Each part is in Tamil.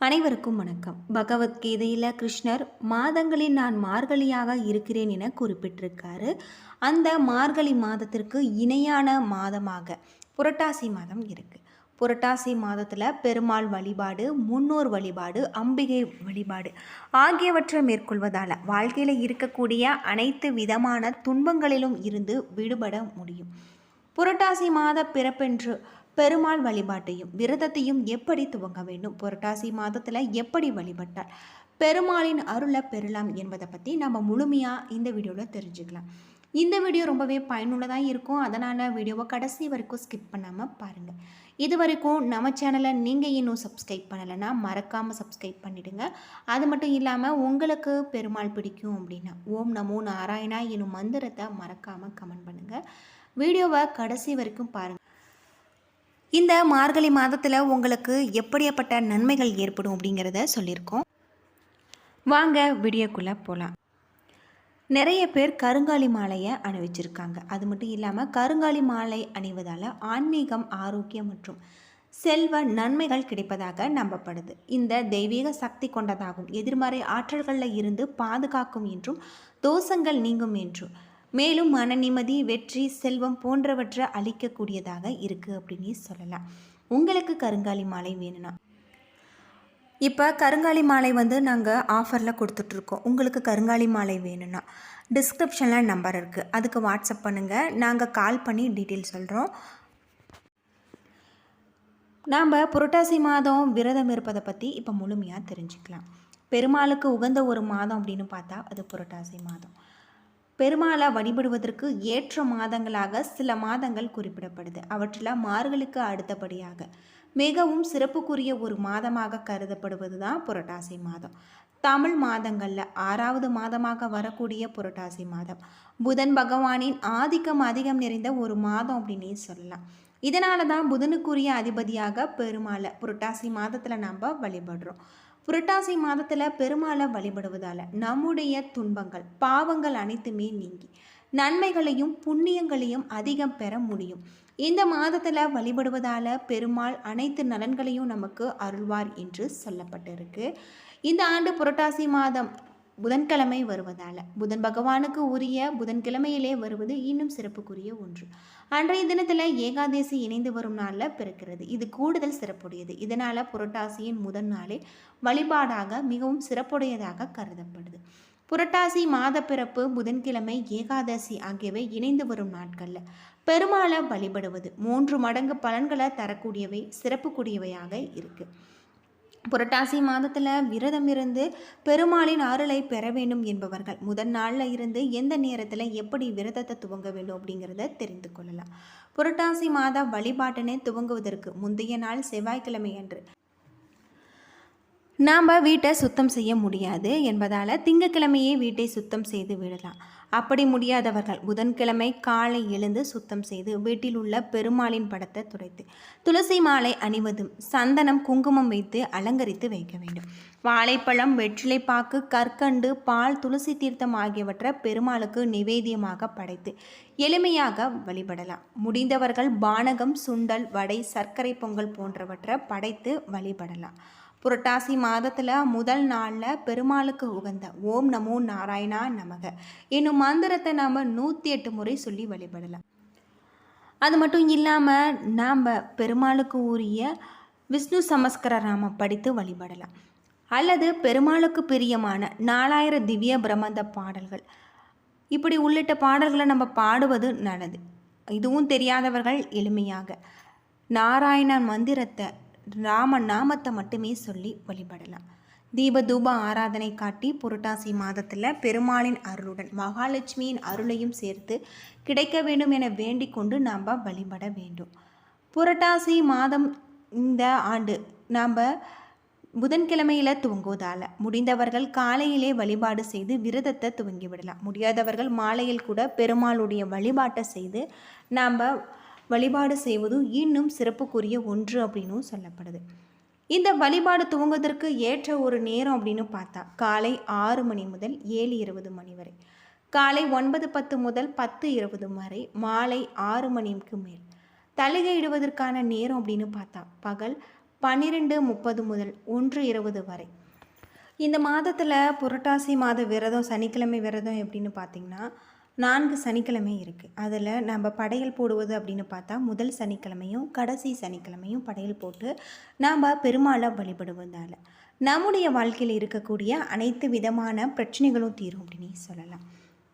அனைவருக்கும் வணக்கம். பகவத்கீதையில் கிருஷ்ணர் மாதங்களில் நான் மார்கழியாக இருக்கிறேன் என குறிப்பிட்டிருக்காரு. அந்த மார்கழி மாதத்திற்கு இணையான மாதமாக புரட்டாசி மாதம் இருக்குது புரட்டாசி மாதத்தில் பெருமாள் வழிபாடு முன்னோர் வழிபாடு அம்பிகை வழிபாடு ஆகியவற்றை மேற்கொள்வதால் வாழ்க்கையில் இருக்கக்கூடிய அனைத்து விதமான துன்பங்களிலும் இருந்து விடுபட முடியும். புரட்டாசி மாத பிறப்பென்று பெருமாள் வழிபாட்டையும் விரதத்தையும் எப்படி துவங்க வேண்டும்? புரட்டாசி மாதத்தில் எப்படி வழிபட்டால் பெருமாளின் அருளை பெறலாம் என்பதை பற்றி நம்ம முழுமையாக இந்த வீடியோவில் தெரிஞ்சுக்கலாம். இந்த வீடியோ ரொம்பவே பயனுள்ளதாக இருக்கும். அதனால் வீடியோவை கடைசி வரைக்கும் ஸ்கிப் பண்ணாமல் பாருங்கள் இது வரைக்கும் நம்ம சேனலை நீங்கள் இன்னும் சப்ஸ்கிரைப் பண்ணலைன்னா மறக்காமல் சப்ஸ்கிரைப் பண்ணிவிடுங்க அது மட்டும் இல்லாமல் உங்களுக்கு பெருமாள் பிடிக்கும் அப்படின்னா ஓம் நமோ நாராயணா என்னும் மந்திரத்தை மறக்காமல் கமெண்ட் பண்ணுங்கள் வீடியோவை கடைசி வரைக்கும் பாருங்கள் இந்த மார்கழி மாதத்தில் உங்களுக்கு எப்படியாப்பட்ட நன்மைகள் ஏற்படும் அப்படிங்கிறத சொல்லியிருக்கோம். வாங்க வீடியோக்குள்ளே போகலாம் நிறைய பேர் கருங்காலி மாலையை அணிவிச்சிருக்காங்க. அது மட்டும் இல்லாமல் கருங்காலி மாலை அணிவதால் ஆன்மீகம் ஆரோக்கியம் மற்றும் செல்வ நன்மைகள் கிடைப்பதாக நம்பப்படுது. இந்த தெய்வீக சக்தி கொண்டதாகும். எதிர்மறை ஆற்றல்களில் இருந்து பாதுகாக்கும் என்றும் தோஷங்கள் நீங்கும் என்றும். மேலும் மன நிம்மதி வெற்றி செல்வம் போன்றவற்றை அளிக்கக்கூடியதாக இருக்குது அப்படின்னு சொல்லலாம். உங்களுக்கு கருங்காலி மாலை வேணும்னா. இப்போ கருங்காலி மாலை வந்து நாங்கள் ஆஃபரில் கொடுத்துட்ருக்கோம். உங்களுக்கு கருங்காலி மாலை வேணும்னா. டிஸ்கிரிப்ஷனில் நம்பர் இருக்குது அதுக்கு வாட்ஸ்அப் பண்ணுங்கள் நாங்கள் கால் பண்ணி டீட்டெயில் சொல்கிறோம் நாம் புரட்டாசி மாதம் விரதம் இருப்பதை பற்றி இப்போ முழுமையாக தெரிஞ்சுக்கலாம். பெருமாளுக்கு உகந்த ஒரு மாதம் அப்படின்னு பார்த்தா அது புரட்டாசி மாதம். பெருமாளை வழிபடுவதற்கு ஏற்ற மாதங்களாக சில மாதங்கள் குறிப்பிடப்படுது. அவற்றில் மார்களுக்கு அடுத்தபடியாக. மிகவும் சிறப்புக்குரிய ஒரு மாதமாக கருதப்படுவது தான் புரட்டாசி மாதம். தமிழ் மாதங்களில் ஆறாவது மாதமாக வரக்கூடிய புரட்டாசி மாதம். புதன் பகவானின் ஆதிக்கம் அதிகம் நிறைந்த ஒரு மாதம் அப்படின்னே சொல்லலாம். இதனால தான் புதனுக்குரிய அதிபதியாக பெருமாளை புரட்டாசி மாதத்தில் நம்ம வழிபடுறோம். புரட்டாசி மாதத்தில் பெருமாளை வழிபடுவதால் நம்முடைய துன்பங்கள் பாவங்கள் அனைத்துமே நீங்கி நன்மைகளையும் புண்ணியங்களையும் அதிகம் பெற முடியும். இந்த மாதத்தில் வழிபடுவதால் பெருமாள் அனைத்து நலன்களையும் நமக்கு அருள்வார் என்று சொல்லப்பட்டிருக்கு. இந்த ஆண்டு புரட்டாசி மாதம் புதன்கிழமை வருவதால். புதன் பகவானுக்கு உரிய புதன்கிழமையிலே வருவது இன்னும் சிறப்புக்குரிய ஒன்று. அன்றைய தினத்தில் ஏகாதேசி இணைந்து வரும் நாளில் பிறக்கிறது. இது கூடுதல் சிறப்புடையது. இதனால் புரட்டாசியின் முதல் நாளே வழிபாடாக மிகவும் சிறப்புடையதாக கருதப்படுது. புரட்டாசி மாத பிறப்பு புதன்கிழமை ஏகாதசி ஆகியவை இணைந்து வரும் நாட்களில் பெருமாளை வழிபடுவது மூன்று மடங்கு பலன்களை தரக்கூடியவை சிறப்புக்குரியவையாக இருக்குது புரட்டாசி மாதத்தில் விரதம் இருந்து பெருமாளின் அருளை பெற வேண்டும் என்பவர்கள். முதல் நாளில் இருந்து எந்த நேரத்தில் எப்படி விரதத்தை துவங்க வேண்டும் அப்படிங்கிறத தெரிந்து கொள்ளலாம். புரட்டாசி மாத வழிபாட்டினை துவங்குவதற்கு முந்தைய நாள் செவ்வாய்க்கிழமை அன்று நாம் வீட்டை சுத்தம் செய்ய முடியாது என்பதால் திங்கக்கிழமையே வீட்டை சுத்தம் செய்து விடலாம். அப்படி முடியாதவர்கள் புதன்கிழமை காலை எழுந்து சுத்தம் செய்து வீட்டில் உள்ள பெருமாளின் படத்தை துடைத்து துளசி மாலை அணிவதும் சந்தனம் குங்குமம் வைத்து அலங்கரித்து வைக்க வேண்டும். வாழைப்பழம் வெற்றிலைப்பாக்கு கற்கண்டு பால் துளசி தீர்த்தம் ஆகியவற்றை பெருமாளுக்கு நிவேதியமாக படைத்து எளிமையாக வழிபடலாம். முடிந்தவர்கள் பானகம் சுண்டல் வடை சர்க்கரை பொங்கல் போன்றவற்றை படைத்து வழிபடலாம். புரட்டாசி மாதத்தில் முதல் நாளில் பெருமாளுக்கு உகந்த ஓம் நமோ நாராயணா நமக என்னும் மந்திரத்தை நாம் நூற்றி எட்டு முறை சொல்லி வழிபடலாம். அது மட்டும் இல்லாமல் நாம் பெருமாளுக்கு உரிய விஷ்ணு சமஸ்கர நாம படித்து வழிபடலாம். அல்லது பெருமாளுக்கு பிரியமான நாலாயிரம் திவ்ய பிரமந்த பாடல்கள். இப்படி உள்ளிட்ட பாடல்களை நம்ம பாடுவது நல்லது. இதுவும் தெரியாதவர்கள் எளிமையாக. நாராயணன் மந்திரத்தை ராம நாமத்தை மட்டுமே சொல்லி வழிபடலாம். தீப தூப ஆராதனை காட்டி புரட்டாசி மாதத்தில் பெருமாளின் அருளுடன் மகாலட்சுமியின் அருளையும் சேர்த்து கிடைக்க வேண்டும் என வேண்டிக் கொண்டு நாம் வழிபட வேண்டும். புரட்டாசி மாதம் இந்த ஆண்டு நாம் புதன்கிழமையில் துவங்குவதால் முடிந்தவர்கள் காலையிலே வழிபாடு செய்து விரதத்தை துவங்கி விடலாம். முடியாதவர்கள் மாலையில் கூட பெருமாளுடைய வழிபாட்டை செய்து நாம் வழிபாடு செய்வதும் இன்னும் சிறப்புக்குரிய ஒன்று அப்படின்னும் சொல்லப்படுது. இந்த வழிபாடு துவங்குவதற்கு ஏற்ற ஒரு நேரம் அப்படின்னு பார்த்தா காலை ஆறு மணி முதல் ஏழு இருபது மணி வரை காலை ஒன்பது பத்து முதல் பத்து இருபது வரை மாலை ஆறு மணிக்கு மேல். தலிகை இடுவதற்கான நேரம் அப்படின்னு பார்த்தா பகல் பன்னிரெண்டு முப்பது முதல் ஒன்று இருபது வரை. இந்த மாதத்தில் புரட்டாசி மாத விரதம் சனிக்கிழமை விரதம் எப்படின்னு பார்த்தீங்கன்னா நான்கு சனிக்கிழமை இருக்குது அதில் நம்ம படையல் போடுவது அப்படின்னு பார்த்தா முதல் சனிக்கிழமையும் கடைசி சனிக்கிழமையும் படையல் போட்டு நாம் பெருமாளை வழிபடுவதால். நம்முடைய வாழ்க்கையில் இருக்கக்கூடிய அனைத்து விதமான பிரச்சனைகளும் தீரும் அப்படின்னு சொல்லலாம்.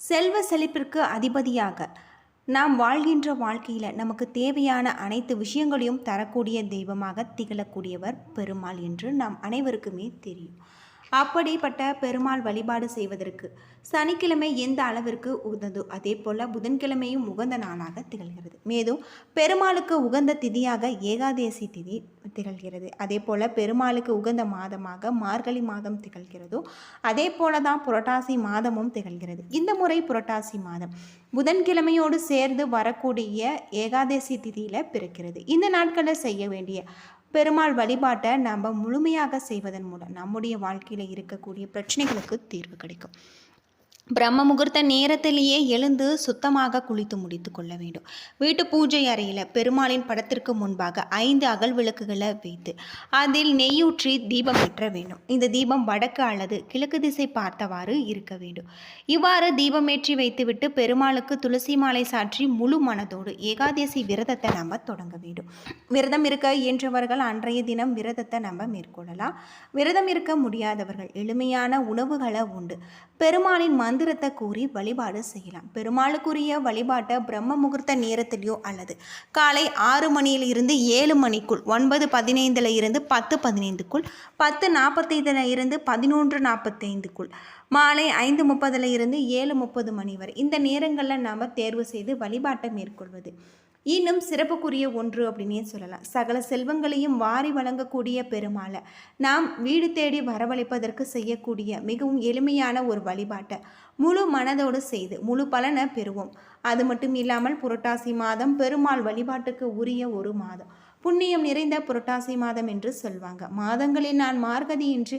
செல்வ செழிப்பிற்கு அதிபதியாக நாம் வாழ்கின்ற வாழ்க்கையில் நமக்கு தேவையான அனைத்து விஷயங்களையும் தரக்கூடிய தெய்வமாக திகழக்கூடியவர் பெருமாள் என்று நாம் அனைவருக்குமே தெரியும். அப்படிப்பட்ட பெருமாள் வழிபாடு செய்வதற்கு சனிக்கிழமை எந்த அளவிற்கு உகந்ததோ அதே போல் புதன்கிழமையும் உகந்த நாளாக திகழ்கிறது. மேலும் பெருமாளுக்கு உகந்த திதியாக ஏகாதேசி திதி திகழ்கிறது. அதே போல் பெருமாளுக்கு உகந்த மாதமாக மார்கழி மாதம் திகழ்கிறதோ அதே போல தான் புரட்டாசி மாதமும் திகழ்கிறது. இந்த முறை புரட்டாசி மாதம் புதன்கிழமையோடு சேர்ந்து வரக்கூடிய ஏகாதேசி திதியில் பிறக்கிறது. இந்த நாட்களில் செய்ய வேண்டிய பெருமாள் வழிபாட்டை நம்ம முழுமையாக செய்வதன் மூலம் நம்முடைய வாழ்க்கையில் இருக்கக்கூடிய பிரச்சனைகளுக்கு தீர்வு கிடைக்கும். பிரம்ம முகூர்த்த நேரத்திலேயே எழுந்து சுத்தமாக குளித்து முடித்து கொள்ள வேண்டும். வீட்டு பூஜை அறையில் பெருமாளின் படத்திற்கு முன்பாக ஐந்து அகல் விளக்குகளை வைத்து அதில் நெய்யூற்றி தீபம் ஏற்ற வேண்டும். இந்த தீபம் வடக்கு அல்லது கிழக்கு திசை பார்த்தவாறு இருக்க வேண்டும். இவ்வாறு தீபமேற்றி வைத்துவிட்டு பெருமாளுக்கு துளசி மாலை சாற்றி முழு மனதோடு ஏகாதசி விரதத்தை நம்ம தொடங்க வேண்டும். விரதம் இருக்க இயன்றவர்கள் அன்றைய தினம் விரதத்தை நம்ம மேற்கொள்ளலாம். விரதம் இருக்க முடியாதவர்கள் எளிமையான உணவுகளை உண்டு. பெருமாளின் மந்திரத்தை கூறி வழிபாடு செய்யலாம். பெருமாளுக்குரிய வழிபாட்டை பிரம்ம முகூர்த்த நேரத்திலேயோ அல்லது காலை ஆறு மணியில் இருந்து ஏழு மணிக்குள் ஒன்பது பதினைந்தில் இருந்து பத்து பதினைந்துக்குள் பத்து நாற்பத்தைந்தில் இருந்து பதினொன்று நாற்பத்தைந்துக்குள் மாலை ஐந்து முப்பதில் இருந்து ஏழு முப்பது மணி வரை. இந்த நேரங்களில் நாம் தேர்வு செய்து வழிபாட்டை மேற்கொள்வது. இன்னும் சிறப்புக்குரிய ஒன்று அப்படின்னே சொல்லலாம். சகல செல்வங்களையும் வாரி வழங்கக்கூடிய பெருமாளை நாம் வீடு தேடி வரவழைப்பதற்கு செய்யக்கூடிய மிகவும் எளிமையான ஒரு வழிபாட்டை முழு மனதோடு செய்து முழு பலனை பெறுவோம். அது மட்டும் இல்லாமல் புரட்டாசி மாதம் பெருமாள் வழிபாட்டுக்கு உரிய ஒரு மாதம். புண்ணியம் நிறைந்த புரட்டாசி மாதம் என்று சொல்வாங்க. மாதங்களில் நான் மார்கதி என்று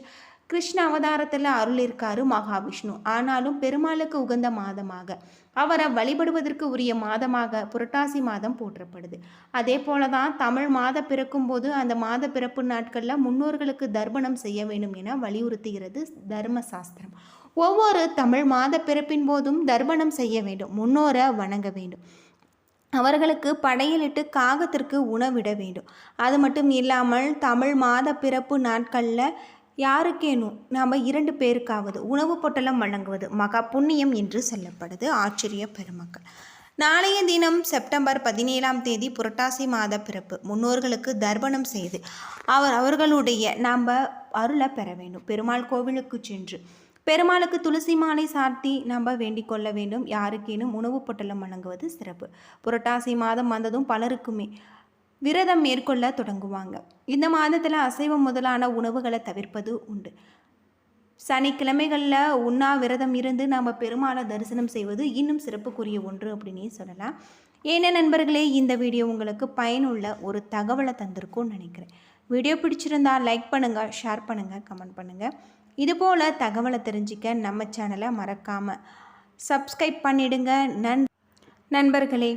கிருஷ்ண அவதாரத்தில் அருளிருக்காரு மகாவிஷ்ணு. ஆனாலும் பெருமாளுக்கு உகந்த மாதமாக அவரை வழிபடுவதற்கு உரிய மாதமாக புரட்டாசி மாதம் போற்றப்படுது. அதே போல தான் தமிழ் மாத பிறக்கும் போது அந்த மாத பிறப்பு நாட்களில் முன்னோர்களுக்கு தர்ப்பணம் செய்ய வேண்டும் என வலியுறுத்துகிறது தர்ம சாஸ்திரம் ஒவ்வொரு தமிழ் மாத பிறப்பின் போதும் தர்ப்பணம் செய்ய வேண்டும் முன்னோரை வணங்க வேண்டும். அவர்களுக்கு படையலிட்டு காகத்திற்கு உணவிட வேண்டும். அது மட்டும் இல்லாமல் தமிழ் மாத பிறப்பு நாட்களில் யாருக்கேனும் நாம் இரண்டு பேருக்காவது உணவு பொட்டலம் வழங்குவது மகா புண்ணியம் என்று சொல்லப்படுது ஆச்சரிய பெருமக்கள். நாளைய தினம் செப்டம்பர் பதினேழாம் தேதி புரட்டாசி மாத பிறப்பு. முன்னோர்களுக்கு தர்ப்பணம் செய்து அவர் அவர்களுடைய நாம் அருளை பெற வேண்டும். பெருமாள் கோவிலுக்கு சென்று பெருமாளுக்கு துளசி மாலை சாத்தி நம்ம வேண்டிக் கொள்ள வேண்டும். யாருக்கேனும் உணவு பொட்டலம் வழங்குவது சிறப்பு. புரட்டாசி மாதம் வந்ததும் பலருக்குமே விரதம் மேற்கொள்ள தொடங்குவாங்க. இந்த மாதத்தில் அசைவம் முதலான உணவுகளை தவிர்ப்பது உண்டு. சனிக்கிழமைகளில் உண்ணா விரதம் இருந்து நாம் பெருமாளை தரிசனம் செய்வது இன்னும் சிறப்புக்குரிய ஒன்று அப்படின்னே சொல்லலாம். ஏன்னா நண்பர்களே இந்த வீடியோ உங்களுக்கு பயனுள்ள ஒரு தகவலை தந்திருக்கும்னு நினைக்கிறேன். வீடியோ பிடிச்சிருந்தா லைக் பண்ணுங்கள் ஷேர் பண்ணுங்கள் கமெண்ட் பண்ணுங்கள் இதுபோல் தகவலை தெரிஞ்சிக்க நம்ம சேனலை மறக்காமல் சப்ஸ்கிரைப் பண்ணிடுங்க. நன் நண்பர்களே